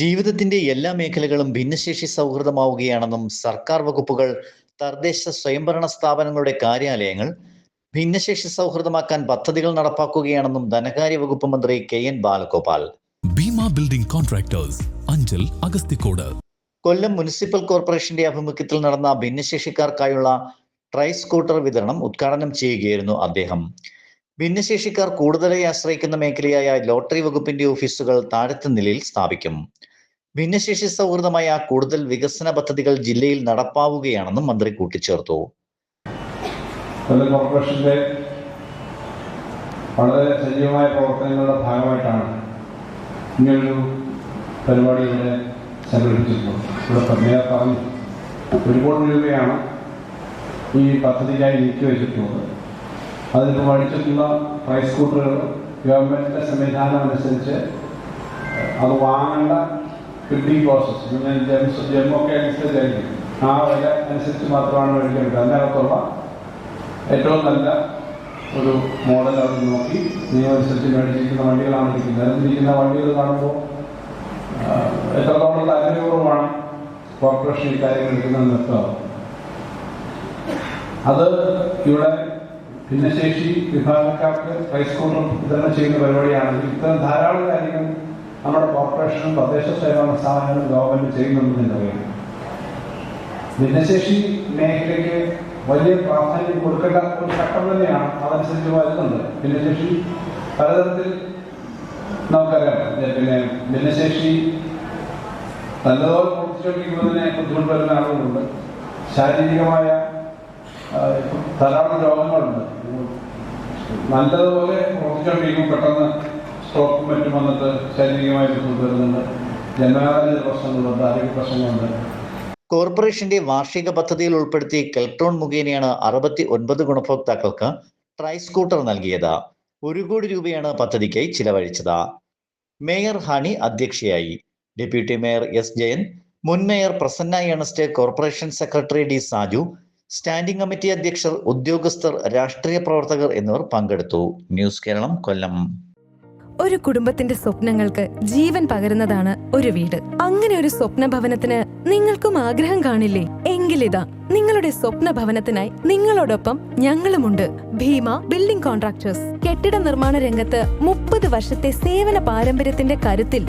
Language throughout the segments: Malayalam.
ജീവിതത്തിന്റെ എല്ലാ മേഖലകളും ഭിന്നശേഷി സൗഹൃദമാവുകയാണെന്നും സർക്കാർ വകുപ്പുകൾ തദ്ദേശ സ്വയംഭരണ സ്ഥാപനങ്ങളുടെ കാര്യാലയങ്ങൾ ഭിന്നശേഷി സൗഹൃദമാക്കാൻ പദ്ധതികൾ നടപ്പാക്കുകയാണെന്നും ധനകാര്യ വകുപ്പ് മന്ത്രി K N Balagopal. Bhima building contractors Anchal Agasthikode. Kollam municipal കോർപ്പറേഷന്റെ ആഭിമുഖ്യത്തിൽ നടന്ന ഭിന്നശേഷിക്കാർക്കായുള്ള ട്രൈ സ്കൂട്ടർ വിതരണം ഉദ്ഘാടനം ചെയ്യുകയായിരുന്നു അദ്ദേഹം. ഭിന്നശേഷിക്കാർ കൂടുതലായി ആശ്രയിക്കുന്ന മേഖലയായ ലോട്ടറി വകുപ്പിന്റെ ഓഫീസുകൾ താഴത്തെ നിലയിൽ സ്ഥാപിക്കും. ഭിന്നശേഷി സൗഹൃദമായ കൂടുതൽ വികസന പദ്ധതികൾ ജില്ലയിൽ നടപ്പാവുകയാണെന്നും മന്ത്രി കൂട്ടിച്ചേർത്തു. കോർപ്പറേഷന്റെ വളരെ സജീവമായ പ്രവർത്തനങ്ങളുടെ ഭാഗമായിട്ടാണ് ഇങ്ങനൊരു പരിപാടി ഇവിടെ സംഘടിപ്പിച്ചിട്ടുള്ളത്. ഇവിടെ പ്രമേയ പറഞ്ഞു രൂപയാണ് ഈ പദ്ധതിക്കായി നീക്കി വെച്ചിട്ടുള്ളത് അതിന് മേടിച്ചിട്ടുള്ള പ്രൈസ് സ്കൂട്ടറുകൾ ഗവൺമെന്റിന്റെ സംവിധാനം അനുസരിച്ച് അത് വാങ്ങേണ്ട ബിൽഡിംഗ് പ്രോസസ് ജംസ് ജെമ്മൊക്കെ അനുസരിച്ചായിരിക്കും ആ വില അനുസരിച്ച് മാത്രമാണ് മേടിക്കാൻ പറ്റുക. അതിനകത്തുള്ള ഏറ്റവും നല്ല ഒരു മോഡൽ അവർ നോക്കി നിയമമനുസരിച്ച് മേടിച്ചിരിക്കുന്ന വണ്ടികളാണ് ഇരിക്കുന്നത് അതിരിക്കുന്ന വണ്ടികൾ കാണുമ്പോൾ എത്രത്തോളം താല്പര്യപൂർവമാണ് കോർപ്പറേഷൻ ഈ കാര്യങ്ങൾ എടുക്കുന്നതെന്ന് വ്യക്തമാവും അത് ഇവിടെ ഭിന്നശേഷി വിഭാഗക്കാർക്ക് ഹൈസ്കൂളിൽ വിതരണം ചെയ്യുന്ന പരിപാടിയാണെങ്കിൽ ഇത്തരം ധാരാളം കാര്യങ്ങൾ നമ്മുടെ കോർപ്പറേഷനും തദ്ദേശ സ്വയംഭരണ സ്ഥാപനങ്ങളും ഗവൺമെന്റ് ചെയ്യുന്നുണ്ടെന്ന് അറിയാം ഭിന്നശേഷി മേഖലയ്ക്ക് വലിയ പ്രാധാന്യം കൊടുക്കേണ്ട ഒരു ഘട്ടം തന്നെയാണ് അതനുസരിച്ച് വരുന്നുണ്ട് ഭിന്നശേഷി പലതരത്തിൽ നമുക്കറിയാം. പിന്നെ ഭിന്നശേഷി നല്ലതോടെ പ്രവർത്തിച്ചുകൊണ്ടിരിക്കുന്നതിനെ ബുദ്ധിമുട്ട് വരുന്ന ആളുകളുണ്ട് ശാരീരികമായ ധാരാളം രോഗങ്ങളുണ്ട്. നല്ലതുപോലെ പ്രവർത്തിച്ചുകൊണ്ടിരിക്കും പെട്ടെന്ന് സ്ട്രോക്കും മറ്റും വന്നിട്ട് ശാരീരികമായി ബുദ്ധിമുട്ട് വരുന്നുണ്ട്. ജന്മനാഥ പ്രശ്നങ്ങളുണ്ട് ആരോഗ്യ പ്രശ്നങ്ങളുണ്ട്. കോർപ്പറേഷന്റെ വാർഷിക പദ്ധതിയിൽ ഉൾപ്പെടുത്തി കെൽട്രോൺ മുഖേനയാണ് അറുപത്തി ഒൻപത് ഗുണഭോക്താക്കൾക്ക് ട്രൈ സ്കൂട്ടർ നൽകിയത്. ഒരു കോടി രൂപയാണ് പദ്ധതിക്കായി ചിലവഴിച്ചത്. മേയർ ഹാനി അധ്യക്ഷയായി. ഡെപ്യൂട്ടി മേയർ എസ് ജയൻ മുൻ mayor Prasanna Ernest corporation secretary D Saju standing committee അധ്യക്ഷർ ഉദ്യോഗസ്ഥർ രാഷ്ട്രീയ പ്രവർത്തകർ എന്നിവർ പങ്കെടുത്തു. ന്യൂസ് കേരളം കൊല്ലം. ഒരു കുടുംബത്തിന്റെ സ്വപ്നങ്ങൾക്ക് ജീവൻ പകരുന്നതാണ് ഒരു വീട്. അങ്ങനെ ഒരു സ്വപ്ന ഭവനത്തിന് നിങ്ങൾക്കും ആഗ്രഹം കാണില്ലേ? എങ്കിലിതാ നിങ്ങളുടെ സ്വപ്ന ഭവനത്തിനായി നിങ്ങളോടൊപ്പം ഞങ്ങളുമുണ്ട്. Bhima building contractors. കെട്ടിട നിർമ്മാണ രംഗത്ത് മുപ്പത് വർഷത്തെ സേവന പാരമ്പര്യത്തിന്റെ കരുത്തിൽ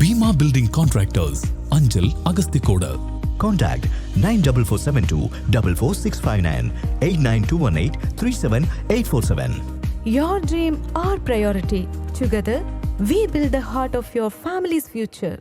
Bhima building contractors Anchal Agasthikode Contact 94472 44659 89218 37847. Your dream, our priority. Together, we build the heart of your family's future.